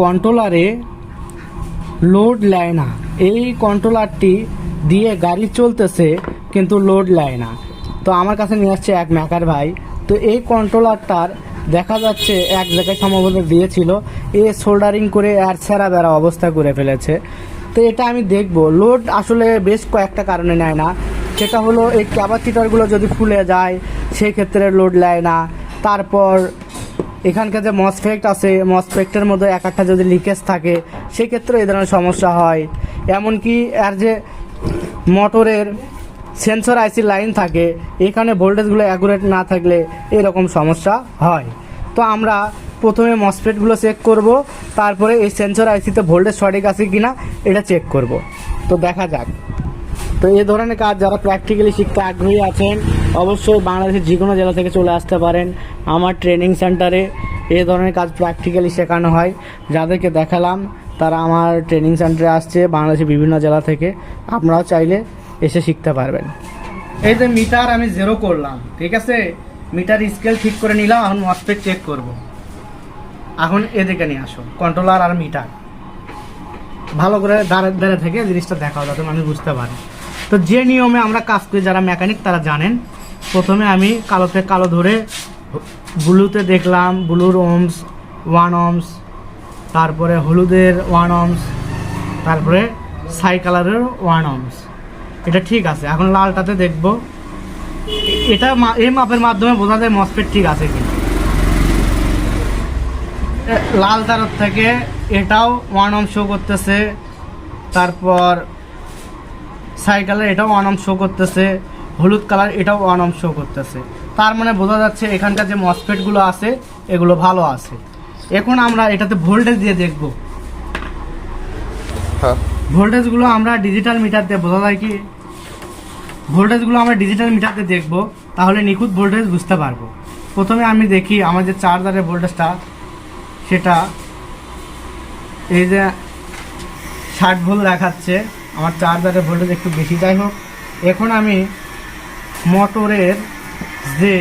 কন্ট্রোলারে load নেয় না। এই কন্ট্রোলারটি দিয়ে গাড়ি চলতেছে, কিন্তু লোড নেয় না। তো আমার কাছে নিয়ে আসছে এক ম্যাকার ভাই। তো এই কন্ট্রোলারটার দেখা যাচ্ছে এক জায়গায় সম্ভবত দিয়েছিল। এ সোল্ডারিং করে আর সেরা বেড়া অবস্থা করে ফেলেছে। তো এটা আমি দেখব। লোড আসলে বেশ কয়েকটা কারণে নেয় না। সেটা হলো এই ক্যাপাসিটারগুলো যদি ফুলে যায় সেই ক্ষেত্রে লোড নেয় না। তারপর এখানকার যে মসফেক্ট আছে মসফেক্টের মধ্যে এক একটা যদি লিকেজ থাকে, সেক্ষেত্রে এই ধরনের সমস্যা হয়। এমনকি আর যে মোটরের সেন্সর আইসি লাইন থাকে, এখানে ভোল্টেজগুলো অ্যাকুরেট না থাকলে এরকম সমস্যা হয়। তো আমরা প্রথমে মসফেটগুলো চেক করব, তারপরে এই সেন্সর আইসিতে ভোল্টেজ সঠিক আছে কি না এটা চেক করব। তো দেখা যাক। তো এই ধরনের কাজ যারা প্র্যাকটিক্যালি শিখতে আগ্রহী আছেন, অবশ্যই বাংলাদেশের যে কোনো জেলা থেকে চলে আসতে পারেন। আমার ট্রেনিং সেন্টারে এ ধরনের কাজ প্র্যাকটিক্যালি শেখানো হয়। যাদেরকে দেখালাম, তারা আমার ট্রেনিং সেন্টারে আসছে, বাংলাদেশের বিভিন্ন জেলা থেকে। আপনারাও চাইলে এসে শিখতে পারবেন। এই যে মিটার আমি জেরো করলাম, ঠিক আছে? মিটার স্কেল ঠিক করে নিলাম, এখন মসপেট চেক করব। এখন এদিকে নিয়ে আসো কন্ট্রোলার আর মিটার। ভালো করে দাঁড়ে দাঁড়ে থেকে জিনিসটা দেখাও, যাতে আমি বুঝতে পারি। তো যে নিয়মে আমরা কাজ করি, যারা মেকানিক তারা জানেন। প্রথমে আমি কালোতে কালো ধরে ব্লুতে দেখলাম ব্লুর ওমস ওয়ান ওমস তারপরে হলুদের ওয়ান ওমস তারপরে সাই কালারের ওয়ান ওমস। এটা ঠিক আছে এখন লালটাতে দেখব। এটা এই মাপের মাধ্যমে বোঝা যায় মসপেট ঠিক আছে এ, লাল তারের থেকে এটাও ওয়ান অম শো করতেছে তারপর সাই কালার এটাও ওয়ান অম শো করতেছে হলুদ কালার এটাও ওয়ান অম শো করতেছে। তার মানে বোঝা যাচ্ছে এখানকার যে মসফেটগুলো আছে এগুলো ভালো আছে। এখন আমরা এটাতে ভোল্টেজ দিয়ে দেখব। হ্যাঁ। ভোল্টেজগুলো আমরা ডিজিটাল মিটার দিয়ে বোঝা যায় কি? ভোল্টেজগুলো আমরা ডিজিটাল মিটার দিয়ে দেখব তাহলে নিখুঁত ভোল্টেজ বুঝতে পারব। প্রথমে আমি দেখি আমার যে চার্জারের ভোল্টেজটা সেটা এই যে ষাট ভোল্ট দেখাচ্ছে আমার চার্জারের ভোল্টেজ একটু বেশি। যাই হোক এখন আমি মোটরের যে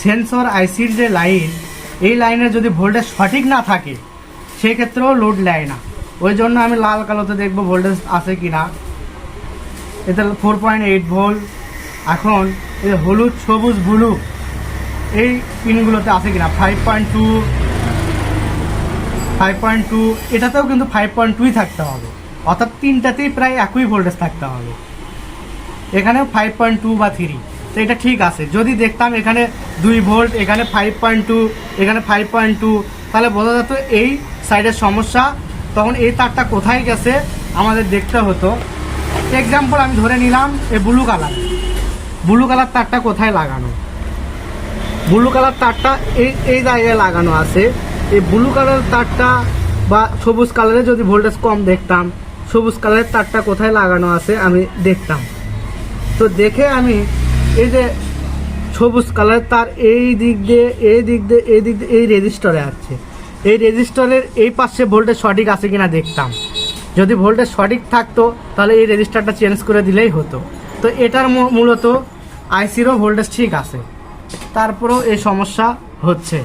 সেন্সর আইসির যে লাইন এই লাইনে যদি ভোল্টেজ সঠিক না থাকে, সেক্ষেত্রেও লোড নেয় না। ওই জন্য আমি লাল কালোতে দেখব ভোল্টেজ আছে কি না এতে ফোর পয়েন্ট এইট ভোল্ট এখন এই হলুদ, সবুজ ব্লু এই পিনগুলোতে আছে কিনা? Five point two five point two এটাতেও কিন্তু ফাইভ পয়েন্ট টুই থাকতে হবে। অর্থাৎ তিনটাতেই প্রায় একই ভোল্টেজ থাকতে হবে। এখানেও ফাইভ পয়েন্ট টু বা থ্রি তো এটা ঠিক আছে। যদি দেখতাম এখানে দুই ভোল্ট, এখানে ফাইভ পয়েন্ট টু এখানে ফাইভ পয়েন্ট টু তাহলে বোঝা যেত এই সাইডের সমস্যা। তখন এই তারটা কোথায় গেছে আমাদের দেখতে হতো। এক্সাম্পল আমি ধরে নিলাম এই ব্লু কালার ব্লু কালার তারটা কোথায় লাগানো? ব্লু কালার তারটা এই এই জায়গায় লাগানো আছে। এই ব্লু কালার তারটা বা সবুজ কালারে যদি ভোল্টেজ কম দেখতাম, সবুজ কালারের তারটা কোথায় লাগানো আছে আমি দেখতাম। তো দেখে আমি এই যে সবুজ কালারের তার এই দিক দিয়ে, এই দিক দিয়ে, এই দিক দিয়ে, এই রেজিস্টরে আছে এই রেজিস্টরের এই পাশে ভোল্টেজ সঠিক আছে কিনা দেখতাম। যদি ভোল্টেজ সঠিক থাকতো, তাহলে এই রেজিস্টারটা চেঞ্জ করে দিলেই হতো। তো এটার মূলত আইসিরও ভোল্টেজ ঠিক আছে। তারপরেও এই সমস্যা হচ্ছে।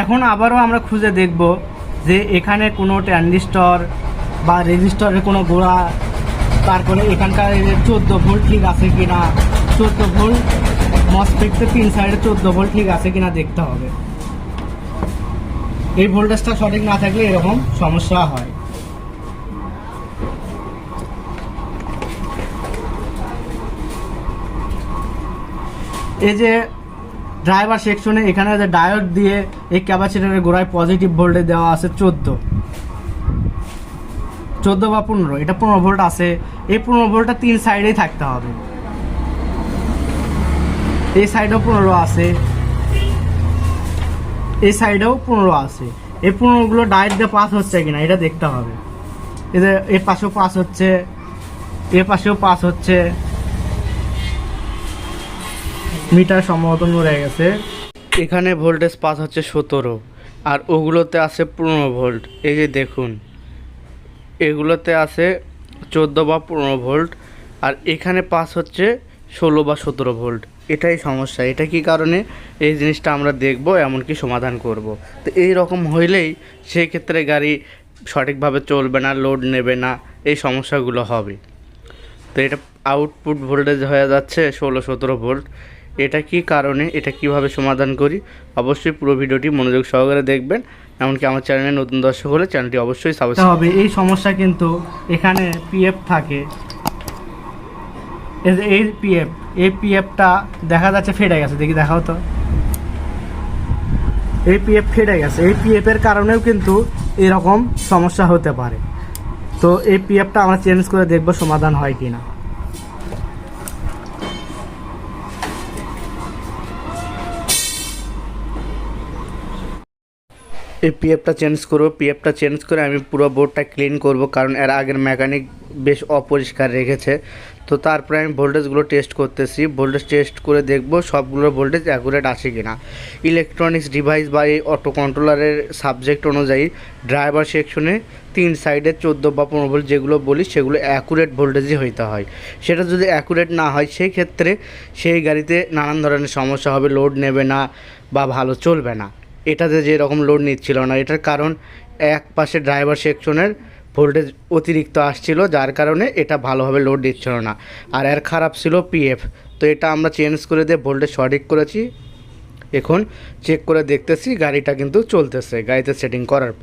এখন আবারও আমরা খুঁজে দেখব যে এখানে কোনো ট্রানজিস্টর বা রেজিস্টরের কোনো গোড়া তারপরে এখানকার চোদ্দ ভোল্ট ঠিক আছে কিনা? চোদ্দ ভোল্ট মসফেটতে তিন সাইডে চোদ্দ ভোল্ট ঠিক আছে কিনা দেখতে হবে। এই ভোল্টেজটা সঠিক না থাকলে এরকম সমস্যা হয়। এই যে ড্রাইভার সেকশনে এখানে যে ডায়োড দিয়ে এই ক্যাপাসিটারের গোড়ায় পজিটিভ ভোল্টেজ দেওয়া আছে চোদ্দ। চোদ্দ বা পনেরো, এটা পনেরো ভোল্ট আছে। এই পনেরো ভোল্টটা তিন সাইডেই থাকতে হবে। এই সাইডেও পনেরো আছে। এই সাইডেও পনেরো আছে। এই পনেরোগুলো ডায়েট দিয়ে পাস হচ্ছে কিনা, এটা দেখতে হবে। এদের এর পাশেও পাস হচ্ছে। এর পাশেও পাস হচ্ছে। মিটার সম্ভবত নড়ে গেছে। এখানে ভোল্টেজ পাস হচ্ছে সতেরো, আর ওগুলোতে আছে পনেরো ভোল্ট। এই যে দেখুন। এগুলোতে আছে চোদ্দ বা পনেরো ভোল্ট, আর এখানে পাস হচ্ছে ষোলো বা সতেরো ভোল্ট। এটাই সমস্যা। এটা কি কারণে? এই জিনিসটা আমরা দেখব, এমনকি সমাধান করব। তো এই রকম হইলেই সেই ক্ষেত্রে গাড়ি সঠিকভাবে চলবে না লোড নেবে না, এই সমস্যাগুলো হবে। তো এটা আউটপুট ভোল্টেজ হয়ে যাচ্ছে ষোলো সতেরো ভোল্ট। এটা কি কারণে? এটা কীভাবে সমাধান করি? অবশ্যই পুরো ভিডিওটি মনোযোগ সহকারে দেখবেন। এমনকি আমার চ্যানেলে নতুন দর্শক হলে চ্যানেলটি অবশ্যই সাবস্ক্রাইব হবে এই সমস্যা কিন্তু এখানে পিএফ থাকে। এই পিএফ এই পিএফটা দেখা যাচ্ছে ফেটে গেছে দেখি দেখাও তো। এই পিএফ ফেটে গেছে এই পিএফের কারণেও কিন্তু এরকম সমস্যা হতে পারে। তো এই পিএফটা আমরা চেঞ্জ করে দেখব সমাধান হয় কি না এই পিএফটা চেঞ্জ করব পিএফটা চেঞ্জ করে আমি পুরো বোর্ডটা ক্লিন করব, কারণ এর আগের মেকানিক বেশ অপরিষ্কার রেখেছে। তো তারপরে আমি ভোল্টেজগুলো টেস্ট করতেছি ভোল্টেজ টেস্ট করে দেখব সবগুলো ভোল্টেজ অ্যাকুরেট আসে কিনা। ইলেকট্রনিক্স ডিভাইস বা এই অটো কন্ট্রোলারের সাবজেক্ট অনুযায়ী ড্রাইভার সেকশনে তিন সাইডে চোদ্দ বা পনেরো ভোল্ট যেগুলো বলি, সেগুলো অ্যাকুরেট ভোল্টেজই হইতে হয়। সেটা যদি অ্যাকুরেট না হয়, সেই ক্ষেত্রে সেই গাড়িতে নানান ধরনের সমস্যা হবে লোড নেবে না বা ভালো চলবে না। এটাতে যেরকম লোড নিচ্ছিল না। এটার কারণ এক পাশে ড্রাইভার সেকশনের ভোল্টেজ অতিরিক্ত আসছিল, যার কারণে এটা ভালোভাবে লোড দিচ্ছিল না। আর এর খারাপ ছিল পিএফ তো এটা আমরা চেঞ্জ করে দিয়ে ভোল্টেজ সঠিক করেছি। এখন চেক করে দেখতেছি, গাড়িটা কিন্তু চলতেছে, গাড়িতে সেটিং করার পর।